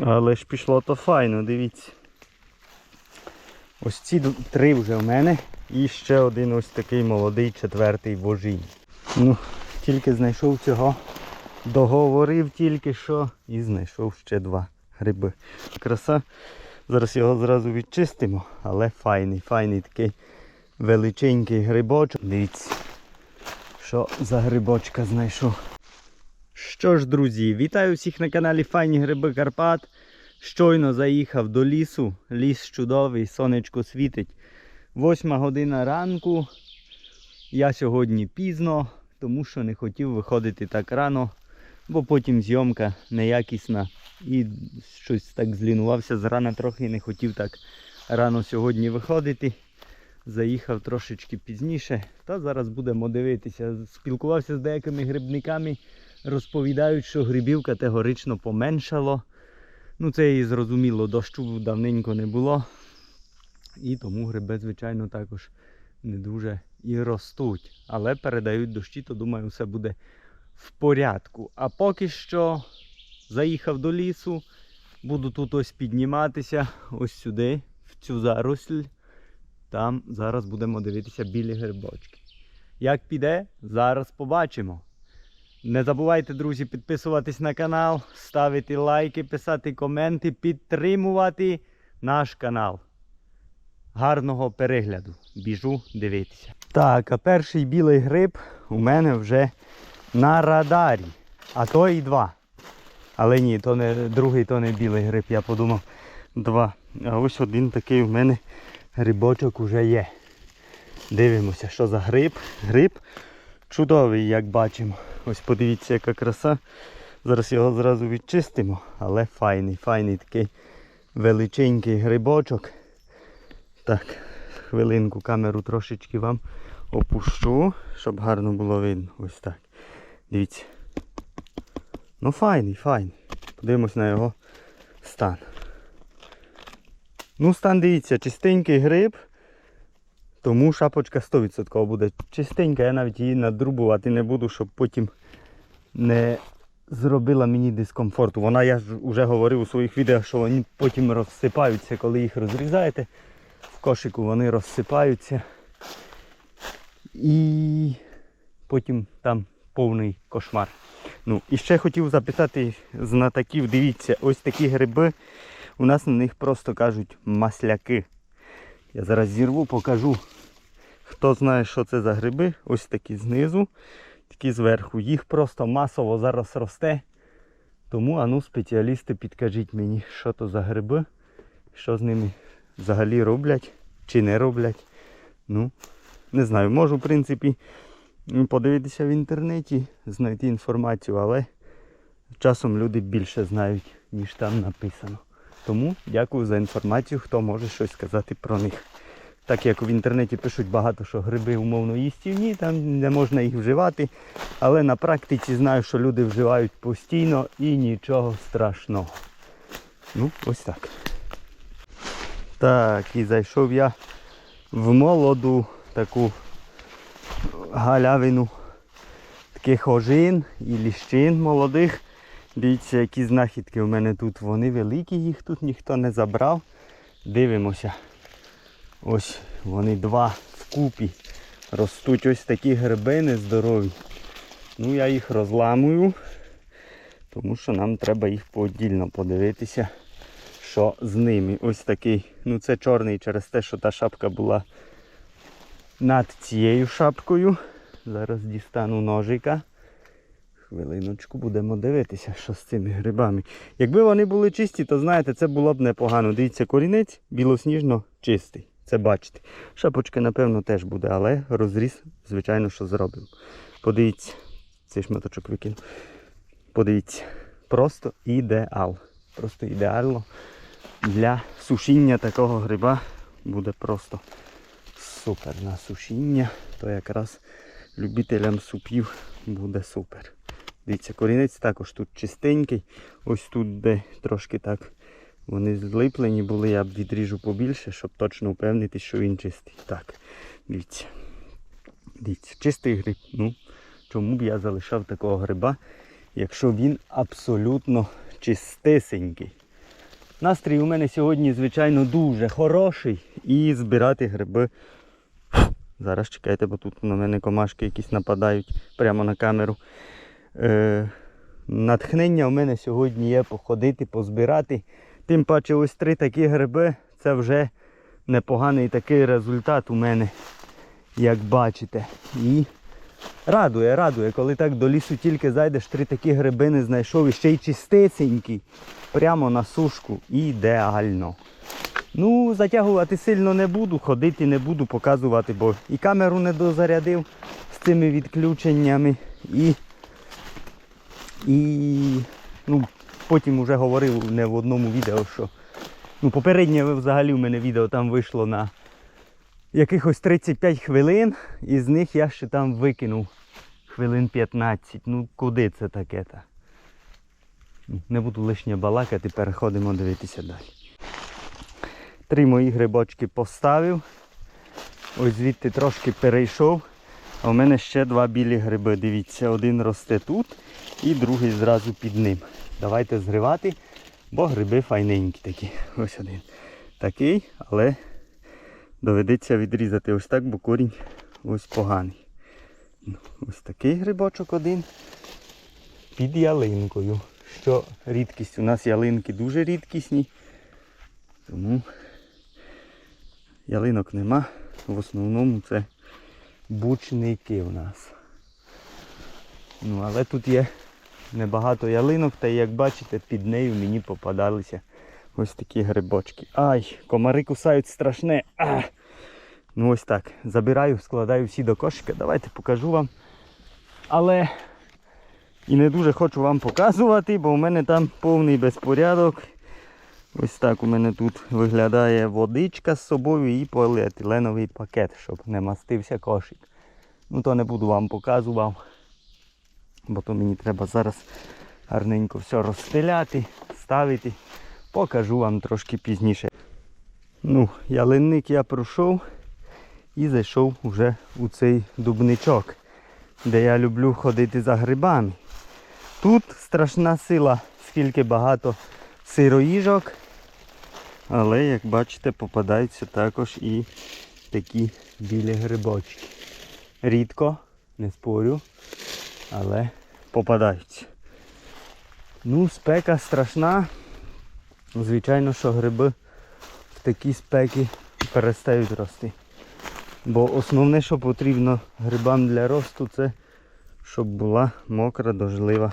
Але ж пішло то файно, дивіться. Ось ці три вже в мене. І ще один ось такий молодий четвертий вожінь. Ну, тільки знайшов цього. Договорив тільки що і знайшов ще два гриби. Краса. Зараз його зразу відчистимо, але файний, файний такий величенький грибочок. Дивіться, що за грибочка знайшов. Що ж, друзі, вітаю всіх на каналі Файні Гриби Карпат. Щойно заїхав до лісу. Ліс чудовий, сонечко світить. Восьма година ранку. Я сьогодні пізно, тому що не хотів виходити так рано, бо потім зйомка неякісна. І щось так злінувався зрана трохи не хотів так рано сьогодні виходити. Заїхав трошечки пізніше. Та зараз будемо дивитися. Спілкувався з деякими грибниками. Розповідають, що грибів категорично поменшало. Ну це і зрозуміло, дощу давненько не було. І тому гриби, звичайно, також не дуже і ростуть. Але передають дощі, то думаю, все буде в порядку. А поки що заїхав до лісу, буду тут ось підніматися, ось сюди, в цю заросль. Там зараз будемо дивитися білі грибочки. Як піде, зараз побачимо. Не забувайте, друзі, підписуватись на канал, ставити лайки, писати коменти, підтримувати наш канал. Гарного перегляду. Біжу дивитися. Так, а перший білий гриб у мене вже на радарі. А то і два. Але ні, то не другий, то не білий гриб, я подумав два. А ось один такий у мене грибочок уже є. Дивимося, що за гриб. Гриб чудовий, як бачимо. Ось подивіться, яка краса. Зараз його зразу відчистимо, але файний, файний такий величенький грибочок. Так, хвилинку камеру трошечки вам опущу, щоб гарно було видно. Ось так. Дивіться. Ну файний, файний. Подивимось на його стан. Ну, стан дивіться, чистенький гриб. Тому шапочка 100% буде чистенька, я навіть її надрубувати не буду, щоб потім не зробила мені дискомфорту. Вона, я ж вже говорив у своїх відео, що вони потім розсипаються, коли їх розрізаєте. В кошику вони розсипаються. І потім там повний кошмар. Ну, і ще хотів запитати знатоків, дивіться, ось такі гриби. У нас на них просто кажуть масляки. Я зараз зірву, покажу. Хто знає, що це за гриби, ось такі знизу, такі зверху. Їх просто масово зараз росте. Тому, ану, спеціалісти, підкажіть мені, що то за гриби, що з ними взагалі роблять чи не роблять. Ну, не знаю, можу, в принципі, подивитися в інтернеті, знайти інформацію, але часом люди більше знають, ніж там написано. Тому дякую за інформацію, хто може щось сказати про них. Так як в інтернеті пишуть багато, що гриби умовно їстівні, там не можна їх вживати. Але на практиці знаю, що люди вживають постійно і нічого страшного. Ну, ось так. Так, і зайшов я в молоду таку галявину таких ожин і ліщин молодих. Дивіться, які знахідки у мене тут. Вони великі, їх тут ніхто не забрав. Дивимося. Ось вони два вкупі. Ростуть ось такі грибини здорові. Ну я їх розламую, тому що нам треба їх подільно подивитися, що з ними. Ось такий. Ну це чорний через те, що та шапка була над цією шапкою. Зараз дістану ножика. Хвилиночку будемо дивитися, що з цими грибами. Якби вони були чисті, то знаєте, це було б непогано. Дивіться, корінець білосніжно чистий. Це бачите. Шапочка, напевно, теж буде, але розріз, звичайно, що зробив. Подивіться, цей шматочок викинув. Подивіться. Просто ідеал. Просто ідеально для сушіння такого гриба буде просто супер. На сушіння, то якраз любителям супів буде супер. Дивіться, корінець також тут чистенький. Ось тут, де трошки так вони злиплені були, я б відріжу побільше, щоб точно впевнитись, що він чистий. Так, дивіться. Дивіться, чистий гриб. Ну, чому б я залишав такого гриба, якщо він абсолютно чистесенький. Настрій у мене сьогодні, звичайно, дуже хороший. І збирати гриби. Зараз чекайте, бо тут на мене комашки якісь нападають прямо на камеру. Е, натхнення у мене сьогодні є походити, позбирати. Тим паче ось три такі гриби. Це вже непоганий такий результат у мене, як бачите. І радує, радує, коли так до лісу тільки зайдеш, три такі гриби не знайшов і ще й чистесенький. Прямо на сушку. Ідеально. Ну, затягувати сильно не буду, ходити не буду, показувати, бо і камеру не дозарядив з цими відключеннями. І, і ну, потім вже говорив не в одному відео, що ну, попереднє взагалі в мене відео там вийшло на якихось 35 хвилин, і з них я ще там викинув хвилин 15. Ну куди це таке? та Ну, Не буду лишнє балакати, переходимо дивитися далі. Три мої грибочки поставив. Ось звідти трошки перейшов. А в мене ще два білі гриби. Дивіться, один росте тут і другий зразу під ним. Давайте зривати, бо гриби файненькі такі. Ось один. Такий, але доведеться відрізати ось так, бо корінь ось поганий. Ну, Ось такий грибочок один під ялинкою. Що рідкість, у нас ялинки дуже рідкісні. Тому ялинок нема. В основному це бучники у нас. Ну, але тут є небагато ялинок, та як бачите, під нею мені попадалися ось такі грибочки. Ай, комари кусають страшне. А! Ну ось так. Забираю, складаю всі до кошика. Давайте покажу вам. Але і не дуже хочу вам показувати, бо у мене там повний безпорядок. Ось так у мене тут виглядає водичка з собою і поліетиленовий пакет, щоб не мастився кошик. Ну то не буду вам показувати, бо то мені треба зараз гарненько все розстеляти, ставити. Покажу вам трошки пізніше. Ну, ялинник я пройшов і зайшов вже у цей дубничок, де я люблю ходити за грибами. Тут страшна сила, скільки багато сироїжок. Але, як бачите, попадаються також і такі білі грибочки. Рідко, не спорю, але попадаються. Ну, спека страшна. Звичайно, що гриби в такі спеки перестають рости. Бо основне, що потрібно грибам для росту, це щоб була мокра, дождлива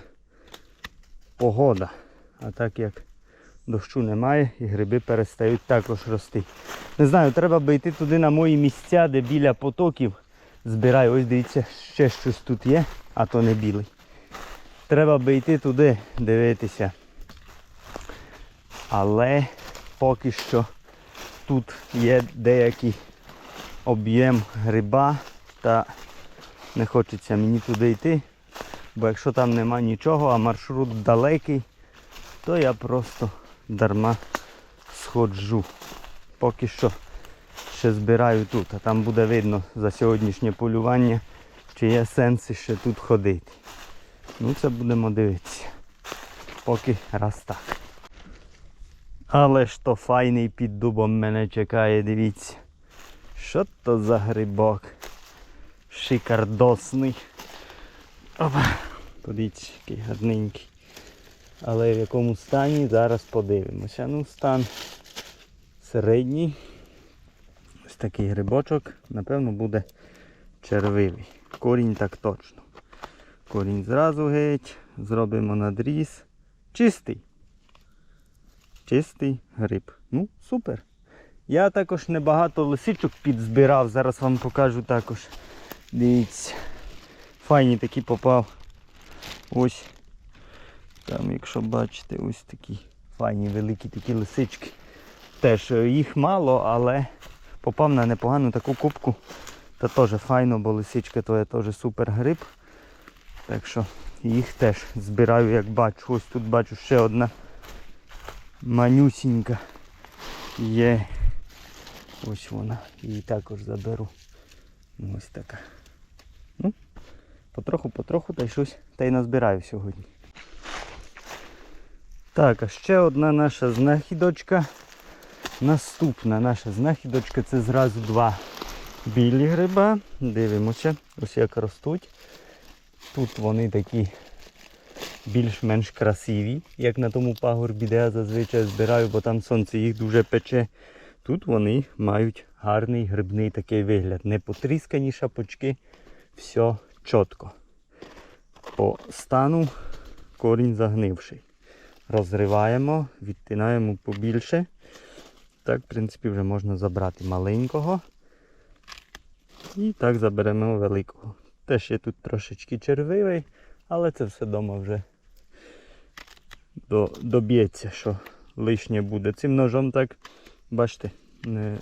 погода. А так як дощу немає і гриби перестають також рости. Не знаю, треба би йти туди на мої місця, де біля потоків збираю. Ось дивіться, ще щось тут є, а то не білий. Треба би йти туди, дивитися. Але поки що тут є деякий об'єм гриба та не хочеться мені туди йти. Бо якщо там нема нічого, а маршрут далекий, то я просто дарма сходжу. Поки що ще збираю тут, а там буде видно за сьогоднішнє полювання, чи є сенс ще тут ходити. Ну це будемо дивитися. Поки раз так. Але ж то файний під дубом мене чекає, дивіться. Що то за грибок? Шикардосний. Опа. Подивіться, який гарненький. Але в якому стані зараз подивимося. Ну, стан середній. Ось такий грибочок, напевно, буде червивий. Корінь так точно. Корінь зразу геть. Зробимо надріз. Чистий. Чистий гриб. Ну, супер. Я також небагато лисичок підзбирав. Зараз вам покажу також. Дивіться. Файні такі попав. Ось. Там, якщо бачите, ось такі файні великі такі лисички. Теж е, їх мало, але попав на непогану таку кубку. Та теж файно, бо лисичка то є теж супер гриб. Так що їх теж збираю, як бачу. Ось тут бачу ще одна манюсінька є. Ось вона. Її також заберу. Ну, Ось така. Ну, потроху-потроху та й щось та й назбираю сьогодні. Так, а ще одна наша знахідочка. Наступна наша знахідочка це зразу два білі гриба. Дивимося, ось як ростуть. Тут вони такі більш-менш красиві, як на тому пагорбі, де я зазвичай збираю, бо там сонце їх дуже пече. Тут вони мають гарний грибний такий вигляд. Не потріскані шапочки, все чітко. По стану корінь загнивший. Розриваємо, відтинаємо побільше. Так, в принципі, вже можна забрати маленького. І так заберемо великого. Теж є тут трошечки червивий, але це все вдома вже доб'ється, що лишнє буде. Цим ножом так, бачите, не,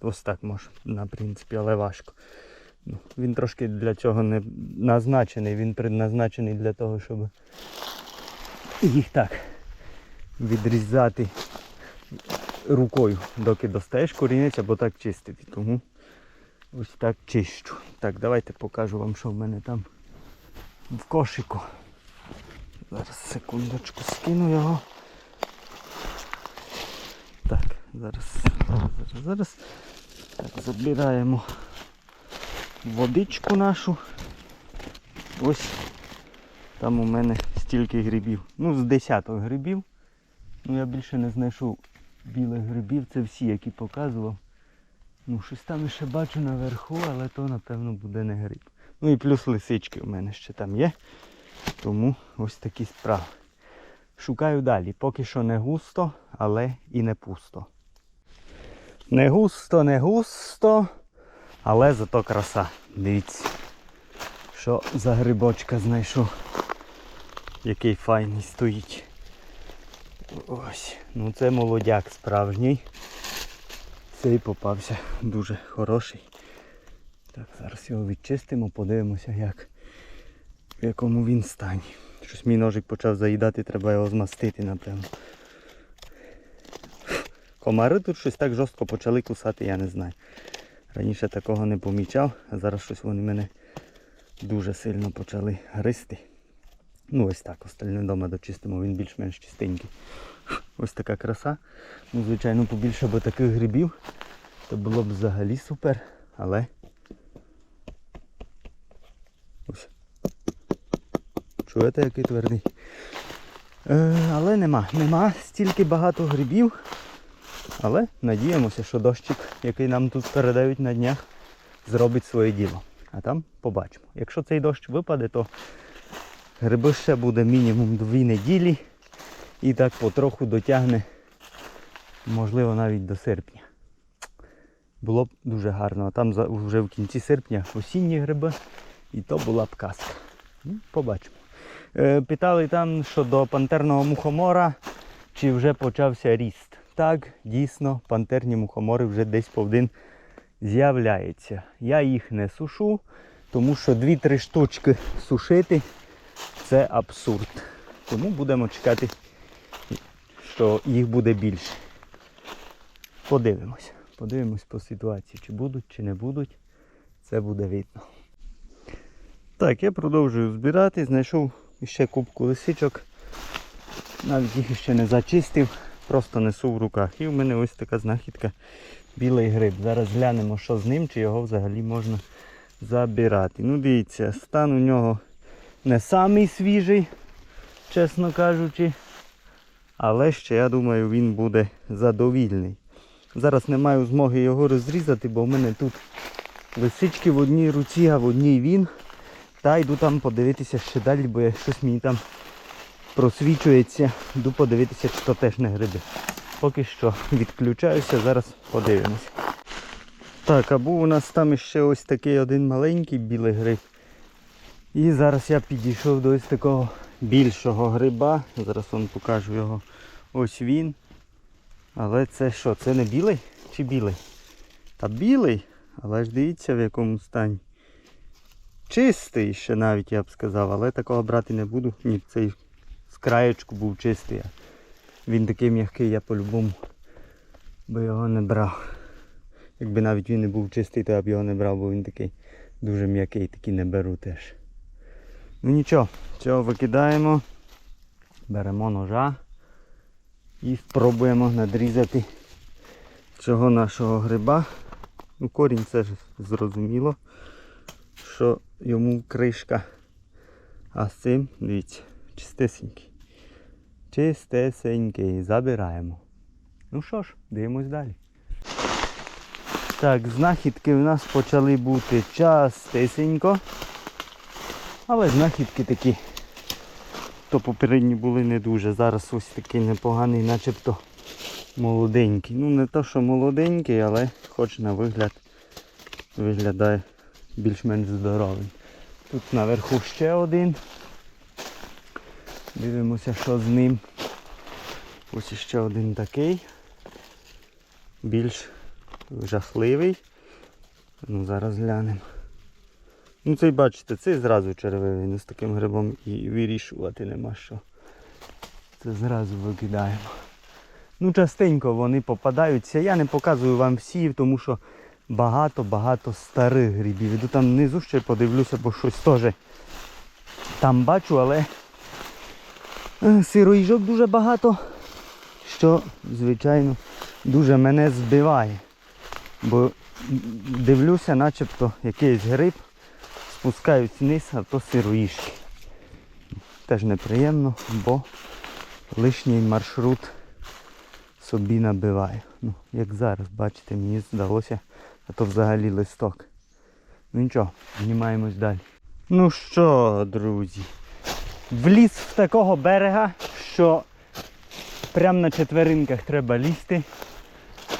ось так може, на принципі, але важко. Ну, він трошки для цього не назначений, він предназначений для того, щоб їх так відрізати рукою, доки достаєш корінець або так чистити. Тому ось так чищу. Так, давайте покажу вам, що в мене там в кошику. Зараз секундочку скину його. Так, зараз, зараз, зараз. Так, забираємо водичку нашу. Ось там у мене стільки грибів. Ну, з десяток грибів. Ну я більше не знайшов білих грибів. Це всі, які показував. Ну, щось там ще бачу наверху, але то напевно буде не гриб. Ну і плюс лисички у мене ще там є. Тому ось такі справи. Шукаю далі. Поки що не густо, але і не пусто. Не густо, не густо, але зато краса. Дивіться, що за грибочка знайшов. Який файний стоїть. Ось, ну це молодяк справжній. Цей попався дуже хороший. Так, зараз його відчистимо, подивимося, як, в якому він стані. Щось мій ножик почав заїдати, треба його змастити, напевно. Комари тут щось так жорстко почали кусати, я не знаю. Раніше такого не помічав, а зараз щось вони мене дуже сильно почали гризти. Ну ось так, остальне вдома дочистимо, він більш-менш чистенький. Ось така краса. Ну, звичайно, побільше би таких грибів. То було б взагалі супер. Але. Ось. Чуєте, який твердий? Е, але нема. Нема стільки багато грибів. Але надіємося, що дощик, який нам тут передають на днях, зробить своє діло. А там побачимо. Якщо цей дощ випаде, то гриби ще буде мінімум дві неділі. І так потроху дотягне, можливо, навіть до серпня. Було б дуже гарно. А там вже в кінці серпня осінні гриби. І то була б казка. Ну, Побачимо. Е, питали там щодо пантерного мухомора, чи вже почався ріст. Так, дійсно, пантерні мухомори вже десь по один з'являються. Я їх не сушу, тому що 2-3 штучки сушити це абсурд. Тому будемо чекати, що їх буде більше. Подивимось. Подивимось по ситуації, чи будуть, чи не будуть. Це буде видно. Так, я продовжую збирати. Знайшов ще кубку лисичок. Навіть їх ще не зачистив, просто несу в руках. І в мене ось така знахідка білий гриб. Зараз глянемо, що з ним, чи його взагалі можна забирати. Ну дивіться, стан у нього не самий свіжий, чесно кажучи. Але ще, я думаю, він буде задовільний. Зараз не маю змоги його розрізати, бо в мене тут лисички в одній руці, а в одній він. Та йду там подивитися ще далі, бо щось мені там просвічується. Йду подивитися, чи то теж не гриби. Поки що відключаюся, зараз подивимось. Так, а був у нас там ще ось такий один маленький білий гриб. І зараз я підійшов до ось такого більшого гриба. Зараз вам покажу його. Ось він. Але це що, це не білий чи білий? Та білий, але ж дивіться в якому стані. Чистий ще навіть я б сказав, але такого брати не буду. Ні, цей з краєчку був чистий. Він такий м'який, я по-любому би його не брав. Якби навіть він не був чистий, то я б його не брав, бо він такий дуже м'який, такий не беру теж. Ну нічого, цього викидаємо. Беремо ножа. І спробуємо надрізати цього нашого гриба. Ну, корінь це ж зрозуміло, що йому кришка. А з цим, дивіться, чистесенький. Чистесенький. Забираємо. Ну що ж, дивимось далі. Так, знахідки в нас почали бути частесенько. Але знахідки такі. То попередні були не дуже. Зараз ось такий непоганий, начебто молоденький. Ну не то, що молоденький, але хоч на вигляд виглядає більш-менш здоровий. Тут наверху ще один. Дивимося, що з ним. Ось ще один такий. Більш жахливий. Ну, зараз глянемо. Ну цей бачите, цей зразу червивий, ну з таким грибом і вирішувати нема що. Це зразу викидаємо. Ну частенько вони попадаються. Я не показую вам всі, тому що багато-багато старих грибів. Іду там внизу ще подивлюся, бо щось теж там бачу, але е, сироїжок дуже багато, що, звичайно, дуже мене збиває. Бо дивлюся, начебто якийсь гриб, спускаюсь вниз, а то сироїжки. Теж неприємно, бо лишній маршрут собі набиваю. Ну, як зараз, бачите, мені здалося, а то взагалі листок. Ну нічого, знімаємось далі. Ну що, друзі, вліз в такого берега, що прямо на четверинках треба лізти.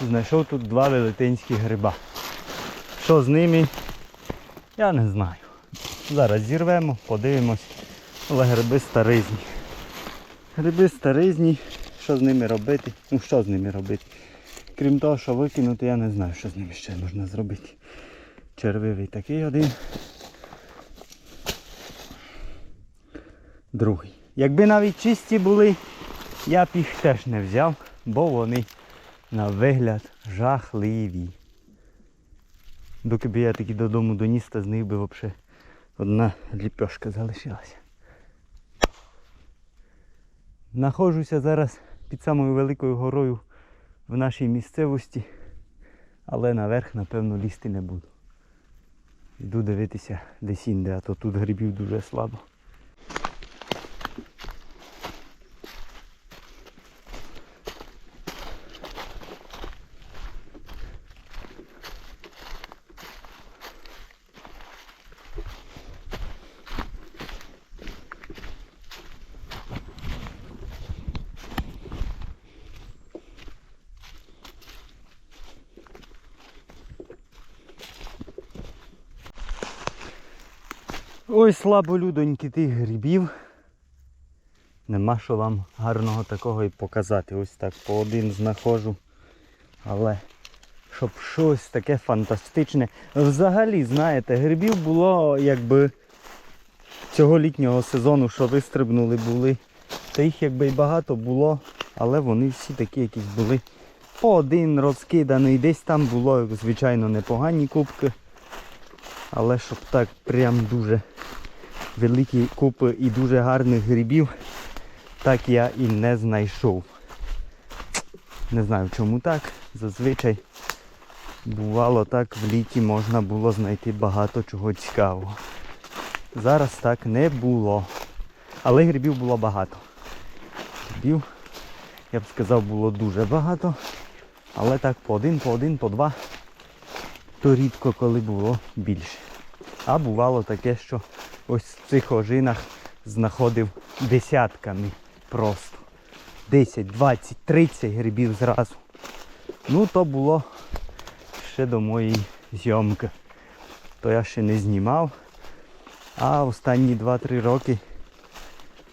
Знайшов тут два велетенські гриба. Що з ними, я не знаю. Зараз зірвемо, подивимось. Але гриби старизні. Гриби старизні, що з ними робити? Ну що з ними робити? Крім того, що викинути, я не знаю, що з ними ще можна зробити. Червивий такий один. Другий. Якби навіть чисті були, я б їх теж не взяв, бо вони на вигляд жахливі. Доки б я таки додому доніс, та з них би взагалі одна ліпешка залишилася. Нахожуся зараз під самою великою горою в нашій місцевості, але наверх, напевно, лізти не буду. Йду дивитися десь інде, а то тут грибів дуже слабо. Ой, слабо людоньки тих грибів. Нема що вам гарного такого і показати. Ось так по один знаходжу. Але щоб щось таке фантастичне. Взагалі, знаєте, грибів було якби цього літнього сезону, що вистрибнули були. Та їх якби і багато було, але вони всі такі якісь були. По один розкиданий. Десь там було, звичайно, непогані кубки. Але щоб так прям дуже великі купи і дуже гарних грибів, так я і не знайшов. Не знаю чому так. Зазвичай бувало так, в літі можна було знайти багато чого цікавого. Зараз так не було. Але грибів було багато. Грибів, я б сказав, було дуже багато. Але так по один, по один, по два то рідко коли було більше. А бувало таке, що ось в цих ожинах знаходив десятками просто. 10, 20, 30 грибів зразу. Ну то було ще до моєї зйомки. То я ще не знімав. А останні 2-3 роки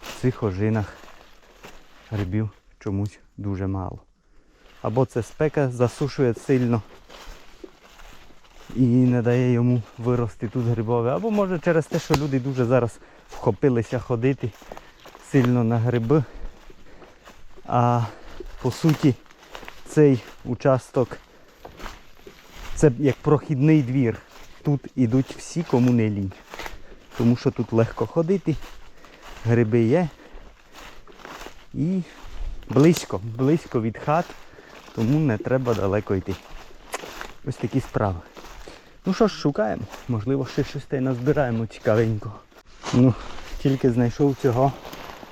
в цих ожинах грибів чомусь дуже мало. Або це спека засушує сильно і не дає йому вирости тут грибове. Або може через те, що люди дуже зараз вхопилися ходити сильно на гриби. А по суті цей участок це як прохідний двір. Тут ідуть всі, кому не лінь. Тому що тут легко ходити, гриби є. І близько, близько від хат, тому не треба далеко йти. Ось такі справи. Ну що ж, шукаємо. Можливо, ще щось та й назбираємо цікавенького. Ну, тільки знайшов цього.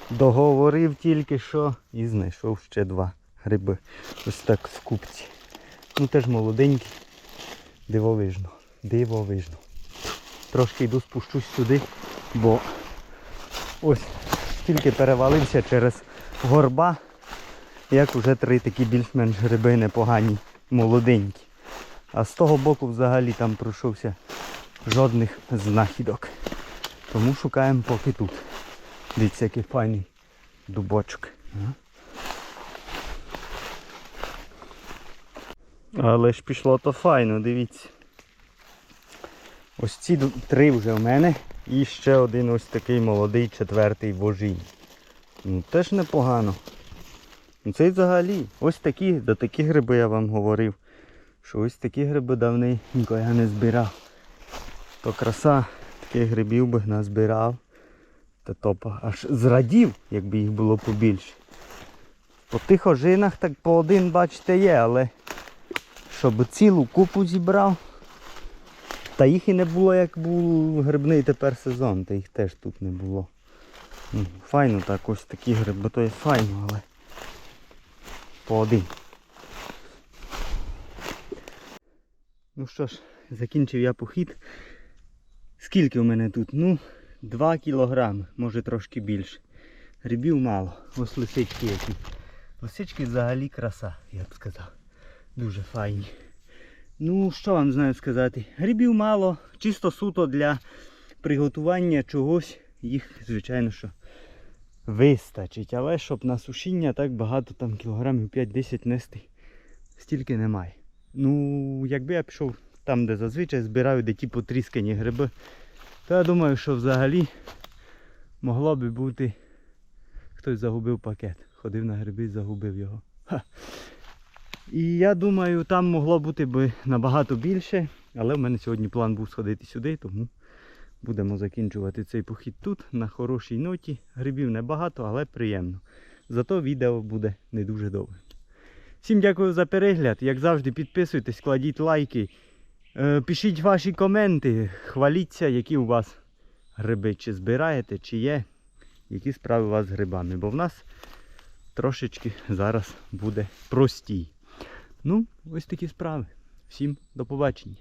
Договорив тільки що і знайшов ще два гриби. Ось так в купці. Ну теж молоденькі. Дивовижно. Дивовижно. Трошки йду спущусь сюди, бо ось тільки перевалився через горба, як уже три такі більш-менш гриби непогані, молоденькі. А з того боку взагалі там пройшовся жодних знахідок. Тому шукаємо поки тут. Дивіться, який файний дубочок. Але ж пішло то файно, дивіться. Ось ці три вже в мене. І ще один ось такий молодий четвертий вожінь. Ну теж непогано. Ну це взагалі. Ось такі, за такі гриби я вам говорив. Що ось такі гриби давненько я не збирав. То краса, таких грибів би назбирав. Та топа аж зрадів, якби їх було побільше. По тих ожинах так по один, бачите, є, але щоб цілу купу зібрав. Та їх і не було, як був грибний тепер сезон, та їх теж тут не було. Ну, Файно так, ось такі гриби, то є файно, але по один. Ну що ж, закінчив я похід. Скільки в мене тут? Ну, 2 кілограми, може трошки більше. Грибів мало. Ось лисички які. Лисички взагалі краса, я б сказав. Дуже файні. Ну, що вам знаю сказати? Грибів мало, чисто суто для приготування чогось. Їх, звичайно, що вистачить. Але щоб на сушіння так багато, там кілограмів 5-10 нести, стільки немає. Ну, якби я пішов там, де зазвичай збираю, де ті потріскані гриби, то я думаю, що взагалі могло би бути. Хтось загубив пакет. Ходив на гриби і загубив його. Ха. І я думаю, там могло бути би набагато більше. Але в мене сьогодні план був сходити сюди, тому будемо закінчувати цей похід тут на хорошій ноті. Грибів небагато, але приємно. Зато відео буде не дуже довге. Всім дякую за перегляд. Як завжди, підписуйтесь, кладіть лайки. Е, Пишіть ваші коменти, хваліться, які у вас гриби, чи збираєте, чи є, які справи у вас з грибами. Бо в нас трошечки зараз буде простій. Ну, ось такі справи. Всім до побачення.